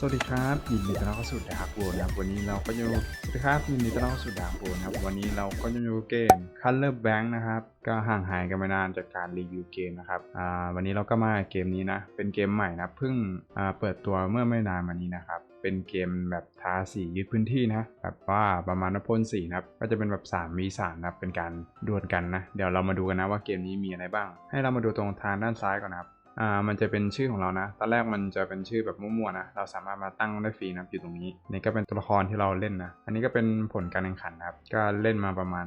สวัสดีครับยินดีต้อนรับเข้าสู่ดาร์กโวนะครับวันนี้เราก็อยู่สวัสดีครับยินดีต้อนรับเข้าสู่ดาร์กโวนะครับวันนี้เราก็จะอยู่เกม Color Bank นะครับก็ห่างหายกันมานานจากการรีวิวเกมนะครับอ่าวันนี้เราก็มาเกมนี้นะเป็นเกมใหม่นะเพิ่งอ่าเปิดตัวเมื่อไม่นานมานี้นะครับเป็นเกมแบบทาสียึดพื้นที่นะแบบว่าประมาณนพ่นสีนะครับก็จะเป็นแบบ3มี3นะครับเป็นการดวลกันนะเดี๋ยวเรามาดูกันนะว่าเกมนี้มีอะไรบ้าง ให้เรามาดูตรงทางด้านซ้ายก่อนนะครับ อ่ามันจะเป็นชื่อของเรานะ ตอนแรกมันจะเป็นชื่อแบบมั่วๆนะ เราสามารถมาตั้งได้ฟรีนะอยู่ตรงนี้ นี่ก็เป็นตัวละครที่เราเล่นนะ อันนี้ก็เป็นผลการแข่งขันนะครับ ก็เล่นมาประมาณ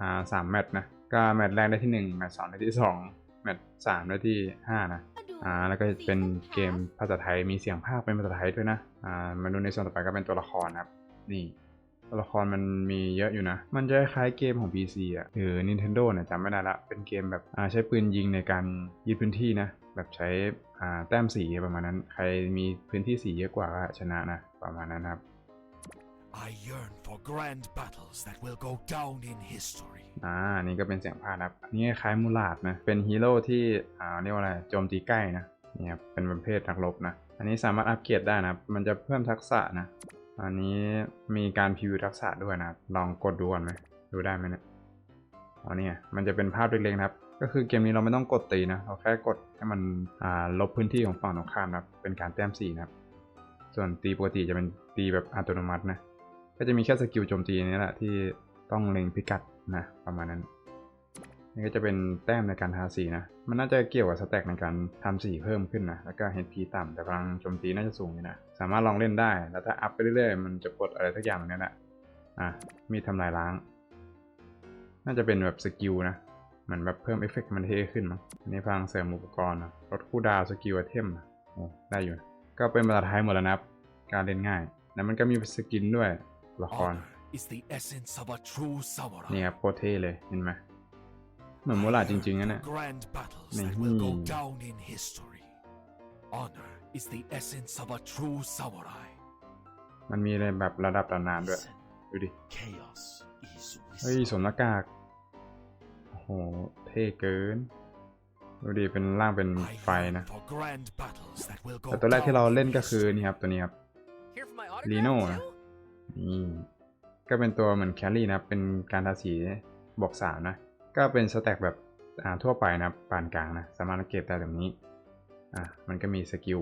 อ่าสามแมตช์นะ ก็แมตช์แรกได้ที่1แมตช์สองได้ที่2แมตช์สามได้ที่5นะอ่าแล้วก็เป็นเกมภาษาไทยมีเสียงภาคเป็นภาษาไทยด้วยนะอ่ามาดูในส่วนต่อไปก็เป็นตัวละครนะครับ นี่ตัวละครมันมีเยอะอยู่นะ มันจะคล้ายเกมของ PC อะหรือ Nintendo เนี่ยจำไม่ได้ละ เป็นเกมแบบใช้ปืนยิงในการยึดพื้นที่นะ แบบใช้อ่าแต้มสีประมาณนั้น ใครมีพื้นที่สีเยอะกว่าก็ชนะนะ ประมาณนั้นครับ I yearn for grand battles that will go down in history. อ่า นี่ก็เป็นเสียงพากย์นะครับอันนี่คล้ายมูลาดนะ เป็นฮีโร่ที่อ่าเรียกว่าอะไร โจมตีใกล้นะ นี่ครับ เป็นประเภทนักรบนะ อันนี้สามารถอัปเกรดได้นะครับ มันจะเพิ่มทักษะนะ อันนี้มีการพรีวิวทักษะด้วยนะ ลองกดดูก่อนไหม ดูได้ไหมเนี่ย อ๋อเนี่ยมันจะเป็นภาพเล็กๆนะครับ ก็คือเกมนี้เราไม่ต้องกดตีนะ เราแค่กดให้มันลบพื้นที่ของฝั่งตรงข้ามนะเป็นการแต้มสีนะครับ ส่วนตีปกติจะเป็นตีแบบอัตโนมัตินะ ก็จะมีแค่สกิลโจมตีนี้แหละที่ต้องเล็งพิกัดนะประมาณนั้น นี่ก็จะเป็นแต้มในการทาสีนะ มันน่าจะเกี่ยวกับสแต็กในการทำสีเพิ่มขึ้นนะ แล้วก็ HP ต่ำแต่พลังโจมตีน่าจะสูงอยู่นะ สามารถลองเล่นได้ แล้วถ้าอัพไปเรื่อยๆ มันจะปลดอะไรสักอย่างนี้แหละ อะ มีทำลายล้าง น่าจะเป็นแบบสกิลนะ มือนแบบเพิ่มเอฟเฟกต์มันเท่ขึ้นมั้งอันนี้พลังเสริมอุปกรณ์นะลดคู่ดาวสกิลไอเทมนะโอ้ได้อยู่นะก็เป็นภาษาไทยหมดแล้วนะครับ การเล่นง่าย แล้วมันก็มีสกินด้วยละคร Honor is the essence of a true samurai. นี่ครับโคตรเท่เลยเห็นไหมเหมือนโมลาจริงๆนะเนี่ย Grand battles Này, that will go hmm. down in history. Honor is the essence of a true samurai. มันมีอะไรแบบระดับตำนานด้วย ดูดิ Chaos is เฮ้ย whispered. สวมหน้ากากโอ้โหเท่เกิน ดูดิเป็นร่างเป็น I ไฟ yearn นะ for grand battles that will go แต่ตัวแรกที่เรา down in เล่นก็คือ history. นี่ครับตัวนี้ครับ Here for my Lino autograph นะ too? นี่ก็เป็นตัวเหมือนแคลรี่นะครับ เป็นการทาสีบอกสามนะ ก็เป็นสแต็กแบบอ่าทั่วไปนะครับปานกลางนะ สามารถเก็บได้แบบนี้ อะ มันก็มีสกิล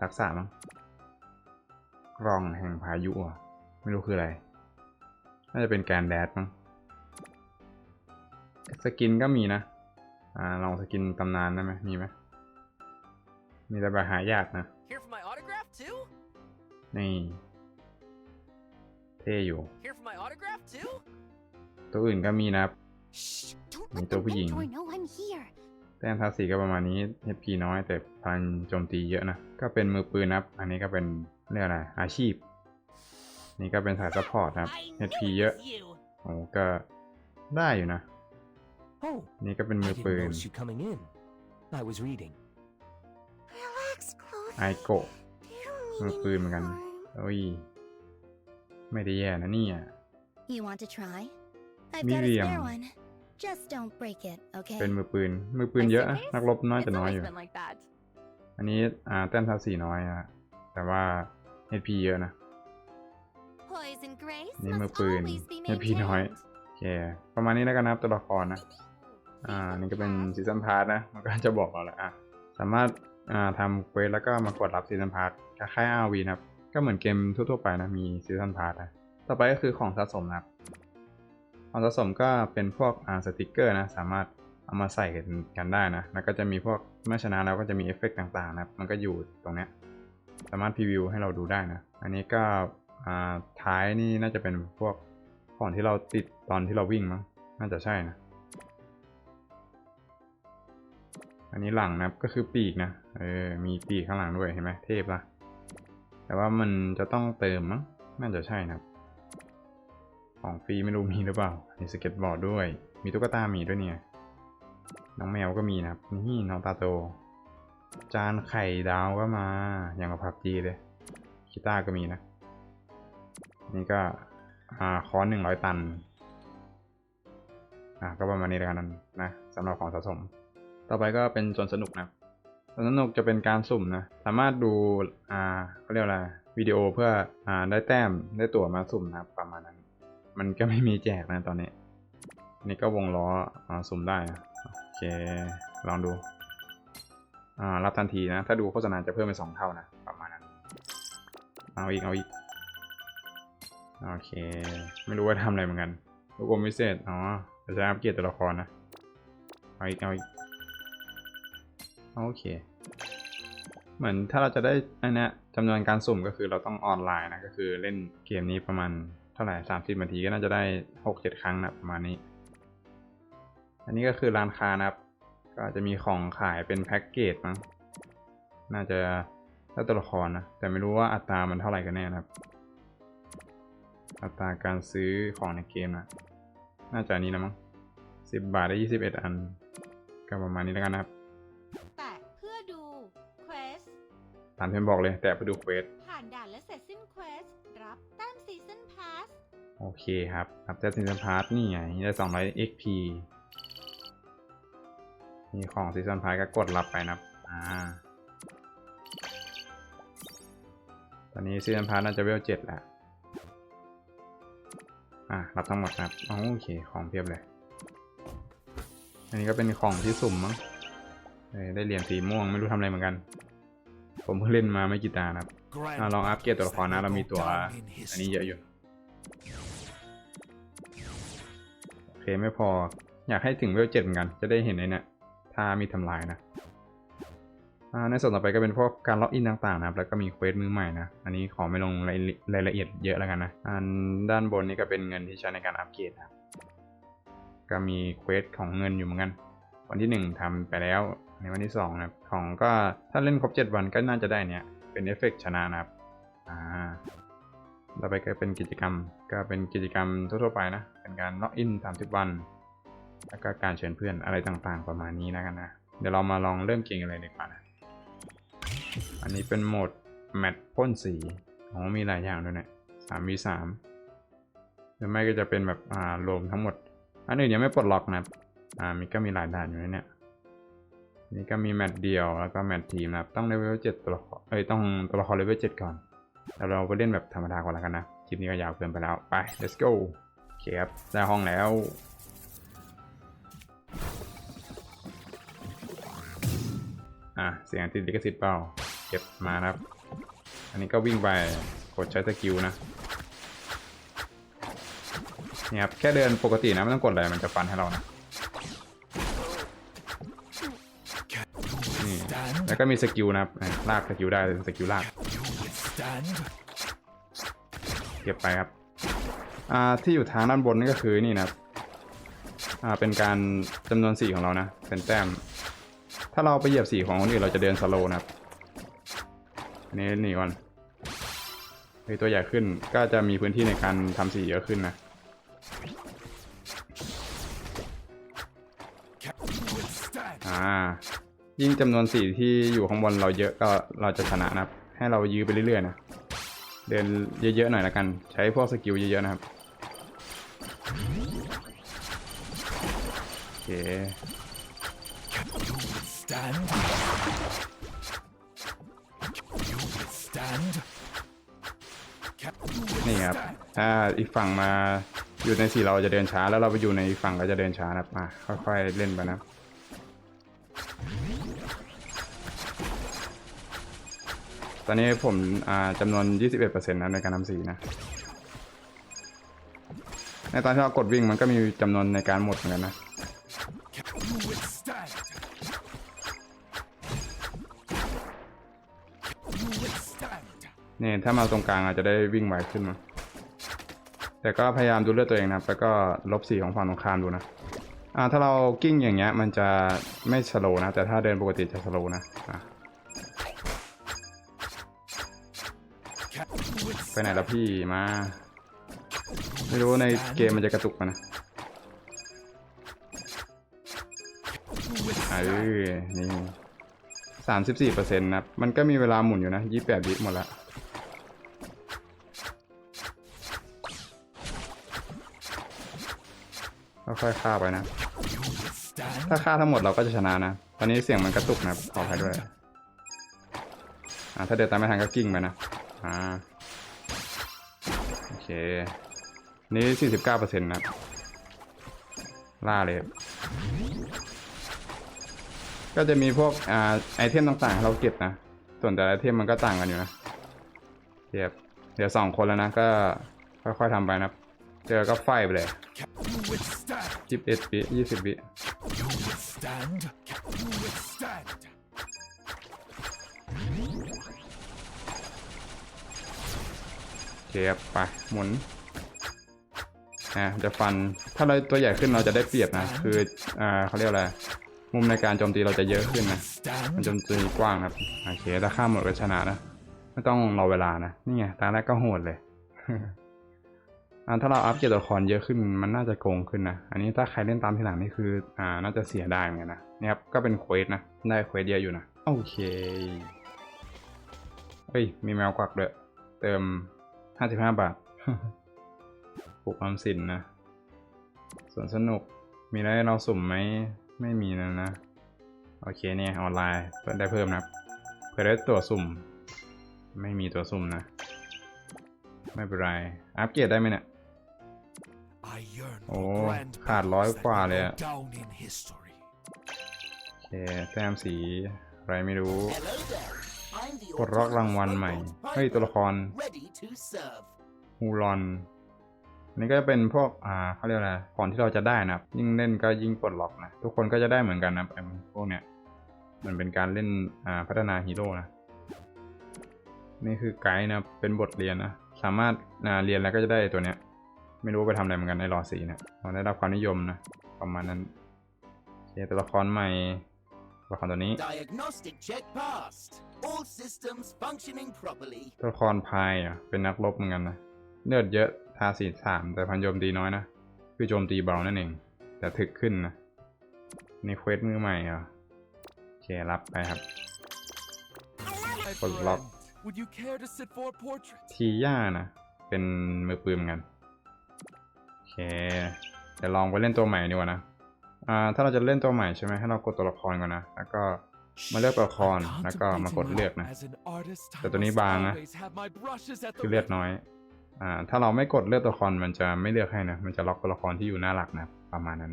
ทักษะมั้งกรองแห่งพายุอะ ไม่รู้คืออะไร น่าจะเป็นการแดดมั้ง สกินก็มีนะ อ่า ลองสกินตำนานได้ไหมมีไหมมีแต่แบบหายากนะ Here for my autograph too? นี่ เท่อยู่ Here for my autograph too? ตัวอื่นก็มีนะครับ Shh! Don't Mình let tôi the có gì mentor nhỉ? know I'm here. แต้มทาสีก็ประมาณนี้ HP น้อยแต่พลังโจมตีเยอะนะ ก็เป็นมือปืนนะครับ อันนี้ก็เป็นเรียกอะไร อาชีพ นี่ก็เป็นสายซัพพอร์ตนะครับ HP เยอะโอ้ก็ได้อยู่นะ Oh, นี่ก็เป็น I มือ didn't ปืน notice you coming in. I was reading. Relax, Clover. ไอโกะ You don't Mà need cười any mà gần. harm. โอ้ย ไม่ได้แย่นะเนี่ย You want to try? I've Medium. got a spare one. Just don't break it, okay? เป็นมือปืน มือปืนเยอะนะนักรบน้อยแต่ It's น้อย always อยู่ been like that. อันนี้อ่าแต้มทาสีน้อยนะแต่ว่า HP เยอะนะ Poison Grace นี่มือ must ปืน always be ให้พี่น้อย maintained. โอเค ประมาณนี้แล้วกันนะครับตัวละครนะ อ่านี่ก็เป็นซีซันพาร์ทนะ มันก็จะบอกเราแหละอะสามารถอ่าทำเควสแล้วก็มากดรับซีซันพาร์ทคล้ายๆ RV นะครับ ก็เหมือนเกมทั่วๆไปนะ มีซีซันพาร์ทนะ ต่อไปก็คือของสะสมนะครับ ของสะสมก็เป็นพวกอ่าสติกเกอร์นะ สามารถเอามาใส่กันกันได้นะ แล้วก็จะมีพวกเมื่อชนะแล้วก็จะมีเอฟเฟกต์ต่างๆนะครับ มันก็อยู่ตรงเนี้ย สามารถพรีวิวให้เราดูได้นะ อันนี้ก็อ่าท้ายนี่น่าจะเป็นพวกของที่เราติดตอนที่เราวิ่งมั้ง น่าจะใช่นะ อันนี้หลังนะก็คือปีกนะ เออ มีปีกข้างหลังด้วยเห็นไหมเทพละแต่ว่ามันจะต้องเติมมั้ง น่าจะใช่นะครับของฟรีไม่รู้มีหรือเปล่า มีสเก็ตบอร์ดด้วย มีตุ๊กตาหมีด้วยเนี่ย น้องแมวก็มีนะครับ นี่น้องตาโต จานไข่ดาวก็มา อย่างกับผับจีเลยกีตาร์ก็มีนะ นี่ก็ อ่า คอนหนึ่งร้อยตัน อ่า ก็ประมาณนี้แล้วกันนะสำหรับของสะสม ต่อไปก็เป็นส่วนสนุกนะส่วนสนุกจะเป็นการสุ่มนะ สามารถดู อ่าเขาเรียกอะไร วิดีโอเพื่อ อ่า ได้แต้ม ได้ตั๋วมาสุ่มนะครับประมาณนั้น มันก็ไม่มีแจกนะตอนนี้ นี่ก็วงล้อ อ่า สุ่มได้นะโอเค ลองดู อ่า รับทันทีนะ ถ้าดูโฆษณาจะเพิ่มเป็นสองเท่านะ ประมาณนั้น เอาอีก เอาอีก โอเค ไม่รู้ว่าทำอะไรเหมือนกันลูกอมพิเศษ อ๋อจะอัปเกรดตัวละครนะ เอาอีก เอาอีก โอเค เหมือนถ้าเราจะได้อันนี้จำนวนการสุ่มก็คือเราต้องออนไลน์นะก็คือเล่นเกมนี้ประมาณเท่าไหร่สามสิบนาทีก็น่าจะได้หกเจ็ดครั้งนะประมาณนี้ อันนี้ก็คือร้านค้านะครับ ก็จะมีของขายเป็นแพ็กเกจมั้งน่าจะแล้วตัวละครนะ แต่ไม่รู้ว่าอัตรามันเท่าไหร่กันแน่นะครับ อัตราการซื้อของในเกมนะน่าจะนนี้นะมั้งสิบบาทได้ยี่สิบเอ็ดอัน ก็ประมาณนี้แล้วกันนะครับ ตามที่บอกเลย แต่ไปดูเควสผ่านด่านและเสร็จสิ้น Quest รับแต้ม Season Pass โอเคครับรับแต่ซิน s ั n พาร์ทนี่ไงได้สองร้อย XP มีของซีซันพาร์ก็กดรับไปนะครับอ่าตอนนี้ซีซันพาร์น่าจะเวลเจ็ดแล้วอะรับทั้งหมดนะครับอ๋อโอเคของเพียบเลย อันนี้ก็เป็นของที่สุ่มมั้งเออได้เหรียญสีม่วงไม่รู้ทำอะไรเหมือนกัน ผมเพิ่งเล่นมาไม่กี่ตานะครับ Grand อะลองอัปเกรดตัวละครนะเรามีตัว go down in อันนี้ history. เยอะอยู่โอเคไม่พออยากให้ถึงเวลเจ็ดเหมือนกัน จะได้เห็นในเนี่ยถ้ามีทำลายนะอ่าในส่วนต่อไปก็เป็นพวกการล็อกอินต่างๆนะครับ แล้วก็มีเควสมือใหม่นะ อันนี้ขอไม่ลงรายรายละเอียดเยอะแล้วกันนะ อันด้านบนนี่ก็เป็นเงินที่ใช้ในการอัปเกรดนะครับก็มีเควสของเงินอยู่เหมือนกัน วันที่หนึ่งทำไปแล้ว ในวันที่สองนะครับ ของก็ถ้าเล่นครบเจ็ดวันก็น่าจะได้เนี่ย เป็นเอฟเฟกต์ชนะนะครับ อ่าต่อไปก็เป็นกิจกรรม ก็เป็นกิจกรรมทั่วๆไปนะ เป็นการล็อกอิน30วัน แล้วก็การเชิญเพื่อนอะไรต่างๆประมาณนี้นะกันนะ เดี๋ยวเรามาลองเริ่มเกมกันเลยดีกว่านะ อันนี้เป็นโหมดแมตช์พ่นสีโอ๋อมีหลายอย่างด้วยเนี่ยสามวีสามหรือไม่ก็จะเป็นแบบอ่ารวมทั้งหมด อันอื่นยังไม่ปลดล็อกนะอ่ามีก็มีหลายด่านอยู่ในเนี่ย นี่ก็มีแมตช์เดียวแล้วก็แมตช์ทีมนะครับ ต้องเลเวลเจ็ดตัวละครเอ้ยต้องตัวละครเลเวลเจ็ดก่อนแล้วเราไปเล่นแบบธรรมดาก่อนแล้วกันนะคลิปนี้ก็ยาวเกินไปแล้วไป let's go โอเคครับได้ห้องแล้วอะเสียงติดลิขสิทธิ์เปล่าเก็บมาครับ อันนี้ก็วิ่งไปกดใช้สกิลนะนี่ครับแค่เดินปกตินะไม่ต้องกดอะไรมันจะฟันให้เรานะ แล้วก็มีสกิลนะครับลากสกิลได้สกิลลากเก็บไปครับที่อยู่ทางด้านบนนี่ก็คือนี่นะครับเป็นการจำนวนสีของเรานะเป็นแต้ม ถ้าเราไปเหยียบสีของคนอื่นเราจะเดินสโลนะครับอันนี้หนีก่อนเฮ้ตัวใหญ่ขึ้นก็จะมีพื้นที่ในการทำสีเยอะขึ้นนะอ่า ยิ่งจำนวนสีที่อยู่ข้างบนเราเยอะก็เราจะชนะนะครับ ให้เรายื้อไปเรื่อยๆนะ เดินเยอะๆหน่อยละกัน ใช้พวกสกิลเยอะๆนะครับโอเคนี่ครับ ถ้าอีกฝั่งมาอยู่ในสีเราจะเดินช้า แล้วเราไปอยู่ในอีกฝั่งก็จะเดินช้านะครับมาค่อยๆเล่นไปนะ ตอนนี้ผมจำนวน 21%นะในการทำสีนะ ในตอนที่เรากดวิ่งมันก็มีจำนวนในการหมดเหมือนกันนะนี่ถ้ามาตรงกลางอาจจะได้วิ่งไวขึ้นมาแต่ก็พยายามดูเลือดตัวเองนะครับ แล้วก็ลบสีของฝั่งตรงข้ามดูนะอ่าถ้าเรากิ้งอย่างเงี้ยมันจะไม่สโลนะ แต่ถ้าเดินปกติจะสโลนะอะ ไปไหนแล้วพี่มา ไม่รู้ในเกมมันจะกระตุกมานะเออนี่สามสิบสี่เปอร์เซ็นต์นะมันก็มีเวลาหมุนอยู่นะยี่แปดวิหมดละค่อยๆฆ่าไปนะ ถ้าฆ่าทั้งหมดเราก็จะชนะนะ ตอนนี้เสียงมันกระตุกนะขออภัยด้วย อ่า ถ้าเดินตามไม่ทันก็กิ้งไปนะ อ่า เค นี่สี่สิบเก้าเปอร์เซ็นต์นะ ล่าเลย ก็จะมีพวกอ่าไอเทมต่างๆเราเก็บนะ ส่วนแต่ละไอเทมมันก็ต่างกันอยู่นะเทียบเดี๋ยวสองคนแล้วนะ ก็ค่อยๆทำไปนะ เจอก็ไฟไปเลย Can you withstand? สิบเอ็ดวิยี่สิบวิ You withstand? Can you withstand? เทียบไปหมุนนะจะฟันถ้าเราตัวใหญ่ขึ้นเราจะได้เปรียบนะคืออ่าเขาเรียกอะไรมุมในการโจมตีเราจะเยอะขึ้นนะมันโจมตีกว้างครับโอเคถ้าข้ามหมดก็ชนะนะไม่ต้องรอเวลานะนี่ไงตาแรกก็โหดเลยอ่าถ้าเราอัพเกียรตัวละครเยอะขึ้นมันน่าจะโกงขึ้นนะอันนี้ถ้าใครเล่นตามทีหลังนี่คืออ่าน่าจะเสียได้เหมือนกันนะนี่ครับก็เป็นเควสนะได้เควสเยอะอยู่นะโอเคเฮ้ยมีแมวกวักด้วยเติม 55บาทปลูกออมสินนะส่วนสนุก มีอะไรให้เราสุ่มไหม ไม่มีนะนะ โอเคเนี่ยออนไลน์เปิดได้เพิ่มนะครับเพื่อได้ตัวสุ่ม ไม่มีตัวสุ่มนะ ไม่เป็นไร อัปเกรดได้ไหมเนี่ย I yearn Oh, for grand ขาดร้อย battles กว่า that เลย will อะ go down in history. โอเคแต้มสี อะไรไม่รู้ Hello there. I'm the ปลดล็อกรางวัลใหม่ เฮ้ย ตัวละคร ready to serve. ฮูรอนนี่ก็จะเป็นพวกอ่าเขาเรียกอะไรก่อนที่เราจะได้นะครับ ยิ่งเล่นก็ยิ่งปลดล็อกนะ ทุกคนก็จะได้เหมือนกันนะไอ้พวกเนี้ยมันเป็นการเล่นอ่าพัฒนาฮีโร่นะ นี่คือไกด์นะเป็นบทเรียนนะ สามารถอ่าเรียนแล้วก็จะได้ตัวเนี้ย ไม่รู้ไปทำอะไรเหมือนกันในรอสีนะเราได้รับความนิยมนะ ประมาณนั้นโอเตัวละครใหม่ ตัวละครตัวนี้ Diagnostic check passed. All systems functioning properly. ตัวละครพายอะเป็นนักรบเหมือนกันนะเลือดเยอะทาสีสามแต่พันโจมตีน้อยนะคือโจมตีเบานั่นเอง แต่ถึกขึ้นนะนี่เควสมือใหม่เหรอะโอเครับไปครับ My Put lock. friend, would you care to sit for a portrait? ทีย่านะ เป็นมือปืนเหมือนกัน โอเคเดี๋ยวลองไปเล่นตัวใหม่ดีกว่านะ อ่าถ้าเราจะเล่นตัวใหม่ใช่ไหมให้เรากดตัวละครก่อนนะ แล้วก็มาเลือกตัวละครแล้วก็มากดเลือกนะ As an artist, I แต่ตัวนี้ must บางนะ always have my brushes at the คือเลือด ready. น้อย อ่า ถ้าเราไม่กดเลือกตัวละครมันจะไม่เลือกให้นะ มันจะล็อกตัวละครที่อยู่หน้าหลักนะ ประมาณนั้น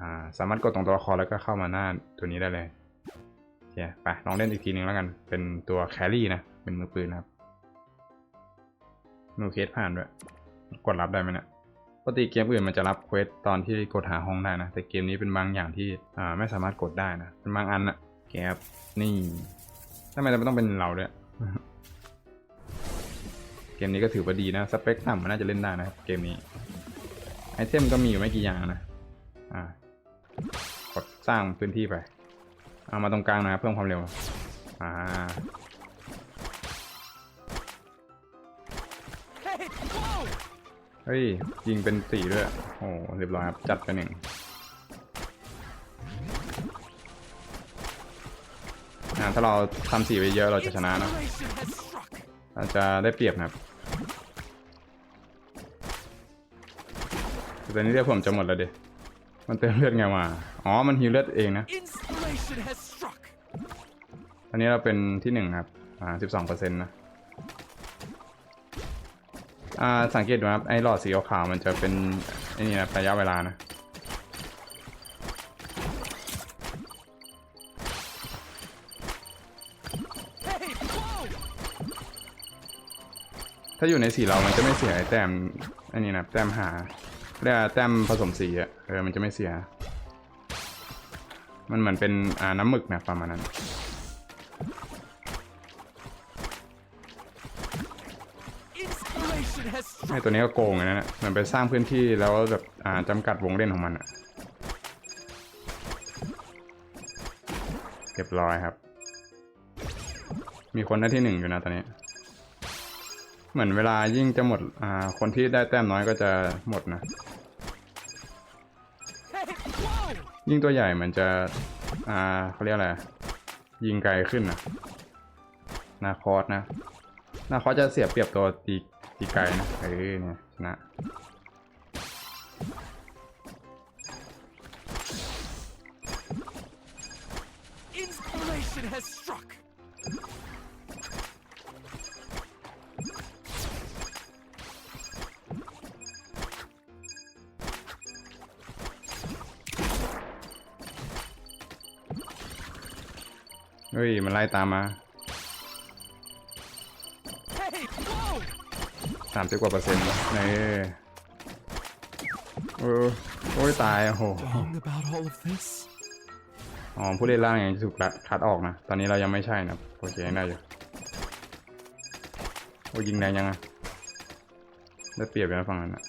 อ่า สามารถกดตรงตัวละครแล้วก็เข้ามาหน้าตัวนี้ได้เลยโอเคไปลองเล่นอีกทีนึงแล้วกัน เป็นตัวแครี่นะ เป็นมือปืนนะครับ มือเคสผ่านด้วย กดรับได้ไหมเนี่ย ปกติเกมอื่นมันจะรับเควสตอนที่กดหาห้องได้นะ แต่เกมนี้เป็นบางอย่างที่อ่าไม่สามารถกดได้นะ เป็นบางอันอะแกบนี่ทำไมมันต้องเป็นเราด้วย เกมนี้ก็ถือว่าดีนะ สเปคต่ำมันน่าจะเล่นได้นะครับเกมนี้ ไอเทมก็มีอยู่ไม่กี่อย่างนะ อ่ากดสร้างพื้นที่ไป เอามาตรงกลางนะเพิ่มความเร็ว อ่า เฮ้ย ยิงเป็นสีด้วย โอ้โหเรียบร้อยครับ จัดไปหนึ่งอ่าถ้าเราทำสีไปเยอะเราจะชนะนะ Inspiration has struck. เราจะได้เปรียบนะครับแต่ตอนนี้เลือดผมจะหมดแล้วดิมันเติมเลือดไงมา อ๋อ มันฮิวเลือดเองนะ Inspiration has struck. อันนี้เราเป็นที่หนึ่งครับ อ่าสิบสองเปอร์เซ็นต์นะ อ่าสังเกตดูครับไอ้หลอดสีขาวมันจะเป็นไอ้นี่นะระยะเวลานะถ้าอยู่ในสีเรามันจะไม่เสียไอ้แต้มไอ้นี่นะแต้มหาเรียกว่แต้มผสมสีอะเออมันจะไม่เสีย มันเหมือนเป็นอ่าน้ำหมึกนะประมาณนั้น ไอ้ตัวนี้ก็โกงเลยนะเนี่ยเหมือนไปสร้างพื้นที่แล้วแบบอ่าจำกัดวงเล่นของมันอะเรียบร้อยครับ มีคนได้ที่หนึ่งอยู่นะตอนนี้ เหมือนเวลายิ่งจะหมดอ่าคนที่ได้แต้มน้อยก็จะหมดนะ ยิ่งตัวใหญ่เหมือนจะอ่าเขาเรียกอะไร ยิงไกลขึ้นนะนาคอสนะนาคอสจะเสียเปรียบตัวตี อีกไกลนะเออเนี่ยชนะเฮ้ย มันไล่ตามมา สามสิบกว่าเปอร์เซ็นต์เนเออโอ้ยตายโอ้โห Wrong about all of this? อ๋อผู้เล่นล่างยังจะถูกคัดออกนะ ตอนนี้เรายังไม่ใช่นะโอเคยังได้อยู่โอ้ยิงแรงยังอะได้เปรียบอยู่นะฝั่งนั้นนะ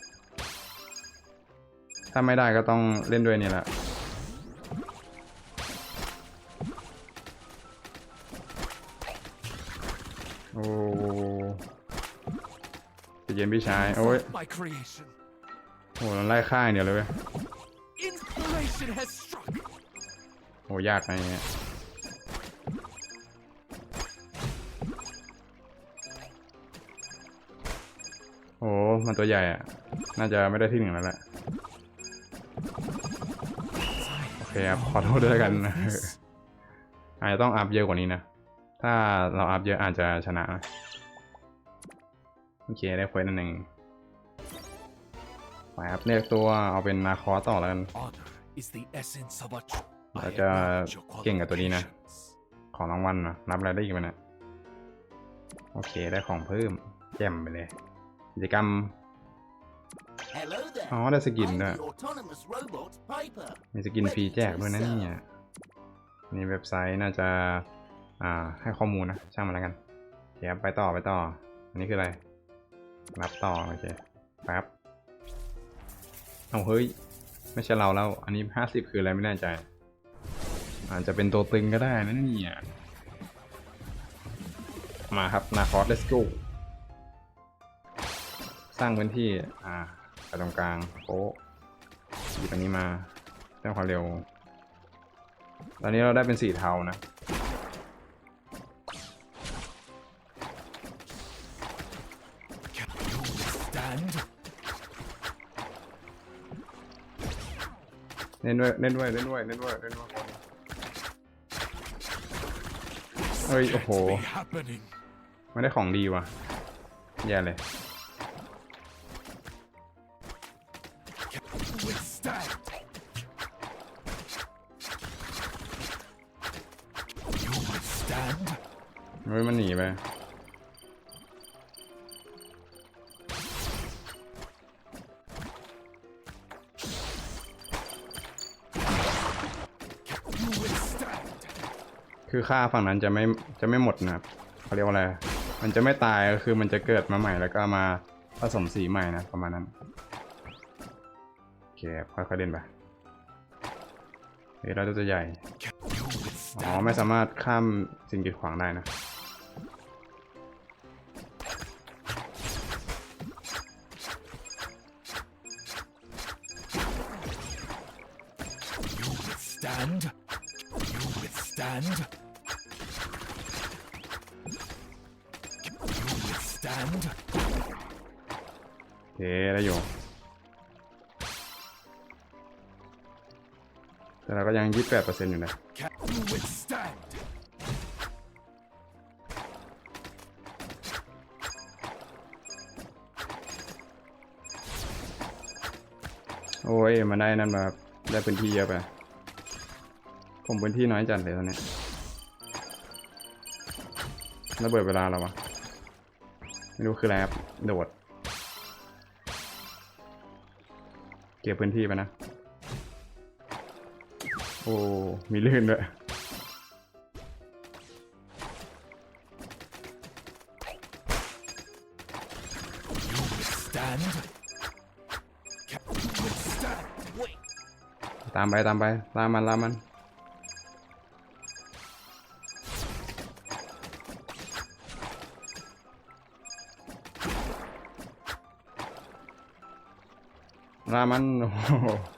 ถ้าไม่ได้ก็ต้องเล่นด้วยนี่แหละ เย็นพี่ชายโอ้ย My creation. โอ้มันไล่ข้างเดียวเลยเว้ย Inspiration has struck. โหยากนะอย่างเงี้ยโอ้ มันตัวใหญ่อะน่าจะไม่ได้ที่หนึ่งแล้วแหละ โอเคครับ ขอโทษด้วยกัน All of this? อาจจะต้องอัพเยอะกว่านี้นะ ถ้าเราอัพเยอะอาจจะชนะนะ โอเคได้เควสนั่นหนึ่งไปครับเรียกตัวเอาเป็นนาคอสต่อแล้วกัน Honor is the essence of a true. เรา I จะ acknowledge your เก่งกับตัวนี้นะ qualifications. ของรางวัลนะรับอะไรได้อีกไหมเนะโอเคได้ของเพิ่มแจ่มไปเลยกิจกรรม Hello there. อ๋อได้สกิน I'm ด้วย the autonomous robot Piper. มีสกินฟรีแจกด้วยนะเนี่ยนี่เว็บไซต์น่าจะ อ่าให้ข้อมูลนะ ช่างมันแล้วกันโอเคครับไปต่อไปต่อ อันนี้คืออะไร รับต่อโอเคแป๊บเอาเฮ้ย ไม่ใช่เราแล้ว อันนี้ห้าสิบคืออะไรไม่แน่ใจ อาจจะเป็นตัวตึงก็ได้นะเนี่ยมาครับ นาคอส let's go สร้างพื้นที่ อ่าไปตรงกลางโป๊ะหยิบอันนี้มาเพิ่มความเร็ว ตอนนี้เราได้เป็นสีเทานะ เล่นด้วยเล่นด้วยเล่นด้วยเล่นด้วยเล่นด้วยเฮ้ยโอ้โหไม่ได้ของดีว่ะแย่เลยเฮ้ยมันหนีไป คือค่าฝั่งนั้นจะไม่จะไม่หมดนะครับเขาเรียกว่าอะไร มันจะไม่ตายก็คือมันจะเกิดมาใหม่แล้วก็มาผสมสีใหม่นะประมาณนั้นโอเคค่อยๆเด่นไปเฮ้ยเราจะใหญ่อ๋อไม่สามารถข้ามสิ่งกีดขวางได้นะ ยัง28%อยู่นะโอ้ยมันได้นั่นมาได้พื้นที่เยอะไป ผมพื้นที่น้อยจัดเลยตอนนี้ระเบิดเวลาเราวะไม่รู้คืออะไรครับโดด เก็บพื้นที่ไปนะ โอ้มีลื่นด้วย You withstand? Can you withstand? Wait. ตามไปตามไปลามมันลามมันลามมันโอ้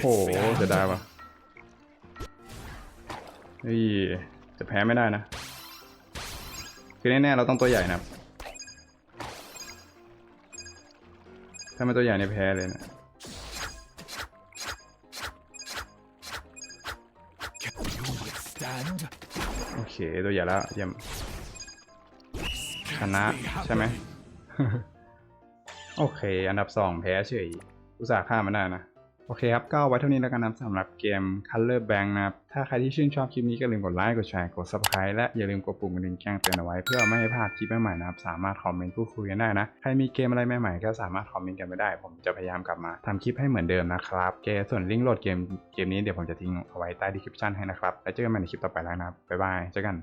โห You โอ้โหเสียดายว่ะเฮ้ยจะแพ้ไม่ได้นะ คือแน่ๆเราต้องตัวใหญ่นะ ถ้าไม่ตัวใหญ่เนี่ยแพ้เลยนะโอเคตัวใหญ่แล้วยี่ยมชนะใช่ไหม โอเค อันดับสองแพ้เฉย อุตส่าห์ฆ่ามันได้นะ โอเคครับ ก็ไว้เท่านี้แล้วกันนะสำหรับเกม Color Bank นะครับ ถ้าใครที่ชื่นชอบคลิปนี้ก็อย่าลืมกดไลค์ กดแชร์ กด Subscribe และอย่าลืมกดปุ่มกระดิ่งแจ้งเตือนเอาไว้เพื่อไม่ให้พลาดคลิปใหม่ๆนะครับ สามารถคอมเมนต์พูดคุยกันได้นะ ใครมีเกมอะไรใหม่ๆ ก็สามารถคอมเมนต์กันไปได้ ผมจะพยายามกลับมาทำคลิปให้เหมือนเดิมนะครับเกส่วนลิงก์โหลดเกมเกมนี้เดี๋ยวผมจะทิ้งเอาไว้ใต้ดีคริปชันให้นะครับ แล้วเจอกันใหม่ในคลิปต่อไปแล้วนะครับบ๊ายบายเจอกัน